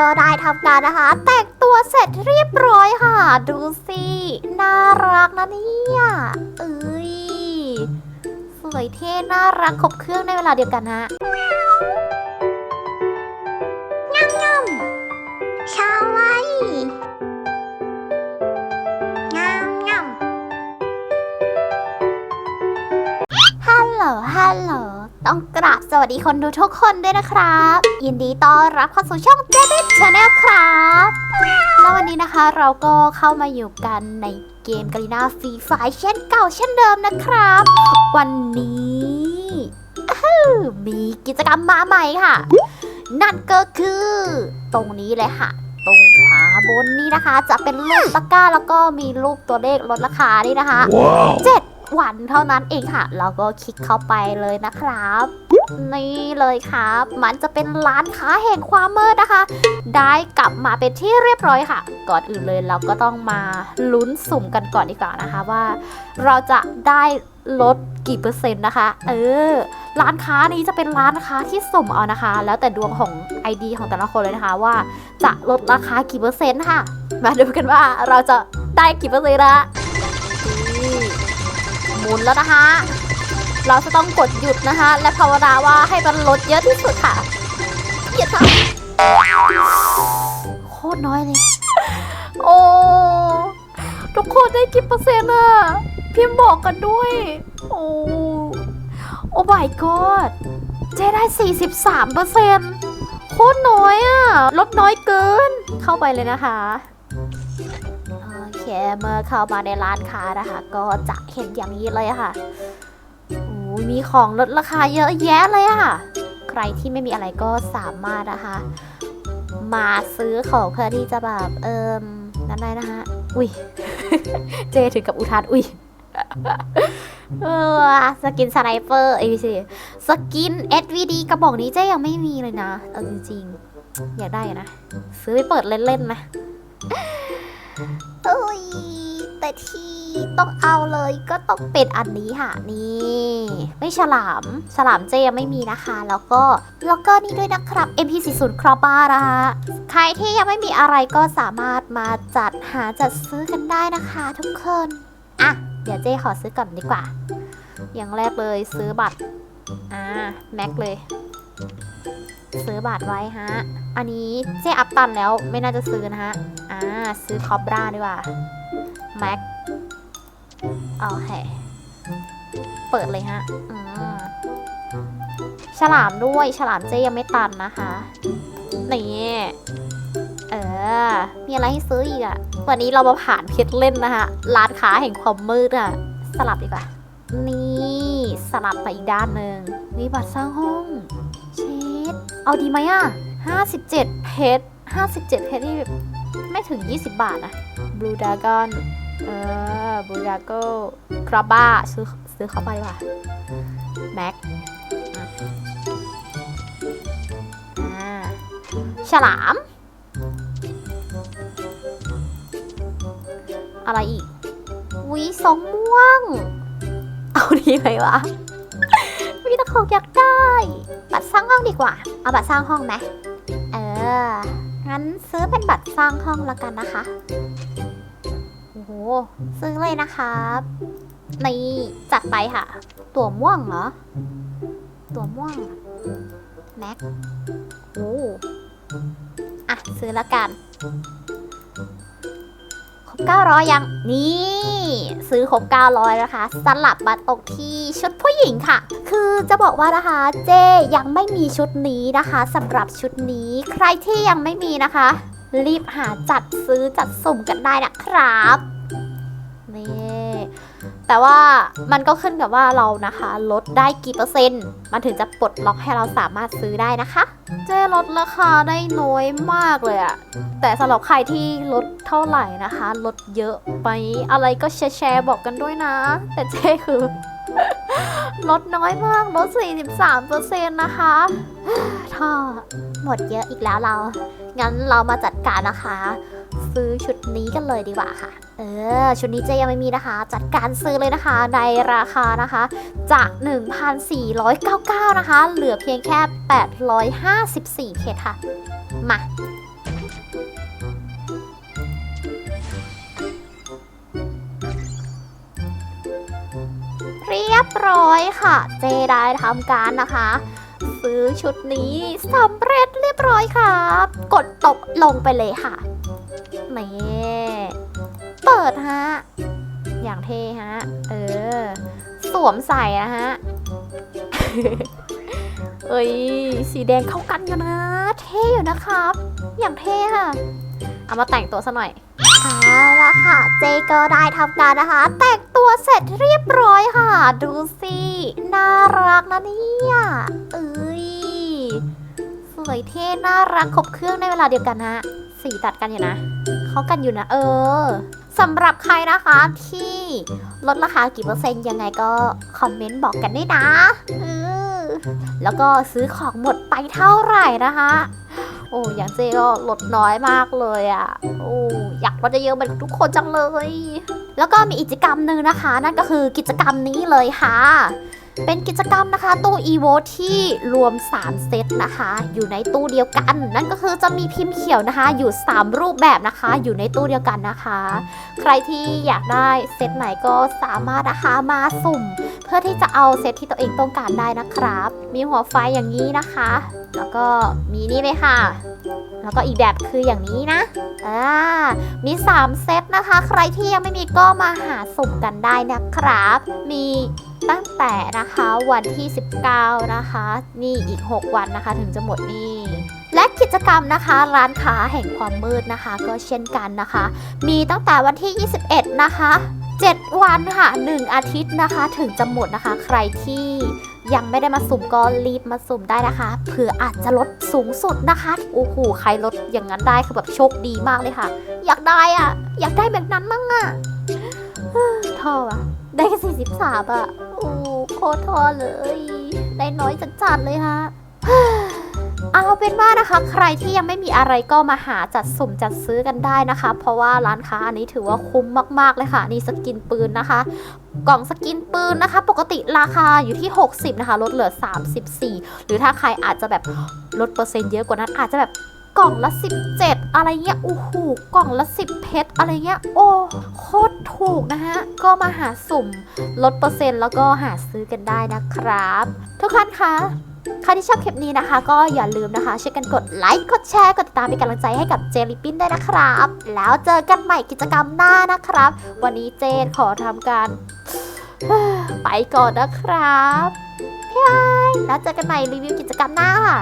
ก็ได้ทำการนะคะ แต่งตัวเสร็จเรียบร้อยค่ะ ดูสิน่ารักนะเนี่ยเอ้ยสวยเท่น่ารักครบเครื่องในเวลาเดียวกันฮะ วัสดีคนดูทุกคนด้วยนะครับ ยินดีต้อนรับเข้าสู่ช่อง j a b i t Channel ครับ แล้ววันนี้นะคะเราก็เข้ามาอยู่กันในเกมกาลิน่าฟรีไฟเช่นเก่าเช่นเดิมนะครับ วันนี้อื้อหือมีกิจกรรมมาใหม่ค่ะ นั่นก็คือ ตรงนี้เลยค่ะ ตรงขวาบนนี้นะคะ จะเป็นรูปตะกร้าแล้วก็มีรูปตัวเลขลดราคานี่นะคะ Wow. เจ็ด วันเท่านั้นเองค่ะ เราก็คลิกเข้าไปเลยนะครับ นี่เลยครับ มันจะเป็นร้านค้าแห่งความมืดนะคะ ได้กลับมาเป็นที่เรียบร้อยค่ะ ก่อนอื่นเลยเราก็ต้องมาลุ้นสุ่มกันก่อนดีกว่านะคะว่า เราจะได้ลดกี่เปอร์เซ็นต์นะคะ เออ ร้านค้านี้จะเป็นร้านค้าที่สุ่มเอานะคะ แล้วแต่ดวงของ ID ของแต่ละคนเลยนะคะว่าจะลดราคากี่เปอร์เซ็นต์ค่ะ มาดูกันว่าเราจะได้กี่เปอร์เซ็นต์ละ หมุนแล้วนะคะ เราจะต้องกดหยุดนะคะ และภาวนาว่าให้มันลดเยอะที่สุดค่ะอย่าทำโคตรน้อยเลย โอ้ทุกคนได้กี่เปอร์เซ็นต์อะพิมพ์บอกกันด้วย โอ้โอ้ my god เจได้43เปอร์เซ็นต์โคตรน้อยอะลดน้อยเกิน เข้าไปเลยนะคะ เมื่อเข้ามาในร้านค้านะคะ ก็จะเห็นอย่างนี้เลยค่ะโอ้ยมีของลดราคาเยอะแยะเลยอะค่ะ ใครที่ไม่มีอะไรก็สามารถนะคะ มาซื้อของเพื่อที่จะแบบเอิมนั่นได้นะคะ อุ้ย เจถึงกับอุทานอุ้ยเออสกินสไนเปอร์เอวีซีสกิน SVD กระบอกนี้เจ๊ยังไม่มีเลยนะเอาจริงๆ อยากได้นะ ซื้อไปเปิดเล่นๆไหม เอ้ยแต่ที่ต้องเอาเลยก็ต้องเป็นอันนี้ค่ะนี่ ไม่ฉลามฉลามเจยังไม่มีนะคะ แล้วก็แล้วก็นี่ด้วยนะครับ MP40 c r o p p a นะคะใครที่ยังไม่มีอะไรก็สามารถมาจัดหาจัดซื้อกันได้นะคะทุกคนอะเดี๋ยวเจ๊ขอซื้อก่อนดีกว่า อย่างแรกเลยซื้อบัตรอ่าแม็กเลย ซื้อบัตรไว้ฮะ อันนี้เจ๊อัพตันแล้วไม่น่าจะซื้อนะฮะ อ่า ซื้อคอบราดีกว่า แม็กโอเคเปิดเลยฮะ อืมฉลามด้วย ฉลามเจ๊ยังไม่ตันนะคะ นี่ เออ มีอะไรให้ซื้ออีกอะวันนี้เรามาผ่านเพชรเล่นนะคะร้านค้าแห่งความมืดอะสลับดีกว่า นี่ สลับไปอีกด้านหนึ่งมีบัตรสร้างห้อง เอาดีไหมอะ57 เพชร57 เพชรนี่ไม่ถึง 20 บาทนะ Blue Dragon เออ Blue Dragon คราบ้าซื้อซื้อเข้าไปว่าแม็กอ่าฉลาม อะไรอีกวิสองม่วง เอาดีไหมวะ มีตะของอยากได้บัตรสร้างห้องดีกว่า เอาบัตรสร้างห้องไหมเออ งั้นซื้อเป็นบัตรสร้างห้องละกันนะคะ โอ้โห ซื้อเลยนะครับนี่จัดไปค่ะ ตัวม่วงเหรอ ตัวม่วง แม็ก โอ้ อะ ซื้อละกัน 900 ยัง นี่ ซื้อครบ 900 นะคะ สลับมาตกที่ชุดผู้หญิงค่ะ คือจะบอกว่านะคะเจยังไม่มีชุดนี้นะคะสำหรับชุดนี้ใครที่ยังไม่มีนะคะ รีบหาจัดซื้อจัดสุ่มกันได้นะครับ แต่ว่ามันก็ขึ้นกับว่าเรานะคะ ลดได้กี่เปอร์เซ็นต์ มันถึงจะปลดล็อกให้เราสามารถซื้อได้นะคะ เจลดราคาได้น้อยมากเลยอะแต่สำหรับใครที่ลดเท่าไหร่นะคะ ลดเยอะไปอะไรก็แชร์บอกกันด้วยนะ แต่เจ๊คือลดน้อยมากลด 43%นะคะท่อหมดเยอะอีกแล้วเรา งั้นเรามาจัดการนะคะ ซื้อชุดนี้กันเลยดีกว่าค่ะ เออ ชุดนี้เจยังไม่มีนะคะ จัดการซื้อเลยนะคะ ในราคานะคะ จาก 1,499 นะคะ เหลือเพียงแค่ 854เคสค่ะ มาเรียบร้อยค่ะ เจได้ทำการนะคะ ซื้อชุดนี้สำเร็จเรียบร้อยครับ กดตกลงไปเลยค่ะ นี่เปิดฮะ อย่างเท่ฮะ เออ สวมใส่นะฮะ เอ้ย สีแดงเข้ากันอยู่นะ เท่อยู่นะครับ อย่างเท่ค่ะ เอามาแต่งตัวซะหน่อยเอาละค่ะ เจก็ได้ทำการนะคะ แต่งตัวเสร็จเรียบร้อยค่ะ ดูสิ น่ารักนะเนี่ยเอ้ย สวยเท่ น่ารักครบเครื่องในเวลาเดียวกันนะสีตัดกันอยู่นะ เขากันอยู่นะ เออสำหรับใครนะคะที่ลดราคากี่เปอร์เซ็นต์ยังไงก็คอมเมนต์บอกกันด้วยนะเออแล้วก็ซื้อของหมดไปเท่าไหร่นะคะ โอ้อย่างเจก็ลดน้อยมากเลยอะ่ะ โอ้อยากลดเยอะๆเหมือนทุกคนจังเลย แล้วก็มีกิจกรรมหนึ่งนะคะ นั่นก็คือกิจกรรมนี้เลยค่ะ เป็นกิจกรรมนะคะ ตู้ EVO ที่รวม 3 เซตนะคะ อยู่ในตู้เดียวกัน นั่นก็คือจะมีพิมพ์เขียวนะคะ อยู่ 3 รูปแบบนะคะ อยู่ในตู้เดียวกันนะคะ ใครที่อยากได้เซตไหนก็สามารถนะคะมาสุ่ม เพื่อที่จะเอาเซตที่ตัวเองต้องการได้นะครับ มีหัวไฟอย่างนี้นะคะ แล้วก็มีนี่เลยค่ะแล้วก็อีกแบบคืออย่างนี้นะ อ่า มี 3 เซตนะคะ ใครที่ยังไม่มีก็มาหาสุ่มกันได้นะครับ มี ตั้งแต่นะคะวันที่ 19 นะคะ นี่อีก 6 วันนะคะถึงจะหมดนี่และกิจกรรมนะคะร้านค้าแห่งความมืดนะคะ ก็เช่นกันนะคะ มีตั้งแต่วันที่ 21 นะคะ 7 วันค่ะ 1 อาทิตย์นะคะ ถึงจะหมดนะคะ ใครที่ยังไม่ได้มาสุ่มก็รีบมาสุ่มได้นะคะเผื่ออาจจะลดสูงสุดนะคะโอ้โหใครลดอย่างนั้นได้คือแบบโชคดีมากเลยค่ะ อยากได้อะ อยากได้แบบนั้นมั่งอะท่ออะได้แค่สี่สิบสามอะ โคตรท่อเลย ได้น้อยจัดๆเลยฮะเอาเป็นว่านะคะ ใครที่ยังไม่มีอะไรก็มาหาจัดสุ่มจัดซื้อกันได้นะคะ เพราะว่าร้านค้าอันนี้ถือว่าคุ้มมากๆเลยค่ะ นี่สกินปืนนะคะ กล่องสกินปืนนะคะ ปกติราคาอยู่ที่ 60 นะคะ ลดเหลือ 34 หรือถ้าใครอาจจะแบบลดเปอร์เซ็นต์เยอะกว่านั้นอาจจะแบบ กล่องละ 17 อะไรเงี้ยโอ้โหกล่องละ 10 เพชรอะไรเงี้ยโอ้โคตรถูกนะฮะ ก็มาหาสุ่มลดเปอร์เซ็นต์แล้วก็หาซื้อกันได้นะครับ ทุกท่านคะใครที่ชอบคลิปนี้นะคะ ก็อย่าลืมนะคะช่วยกันกดไลค์กดแชร์กดติดตามเป็นกำลังใจให้กับเจลิปินได้วยนะครับ แล้วเจอกันใหม่กิจกรรมหน้านะครับ วันนี้เจนขอทำการไปก่อนนะครับบายแล้วเจอกันใหม่รีวิวกิจกรรมหน้าค่ะ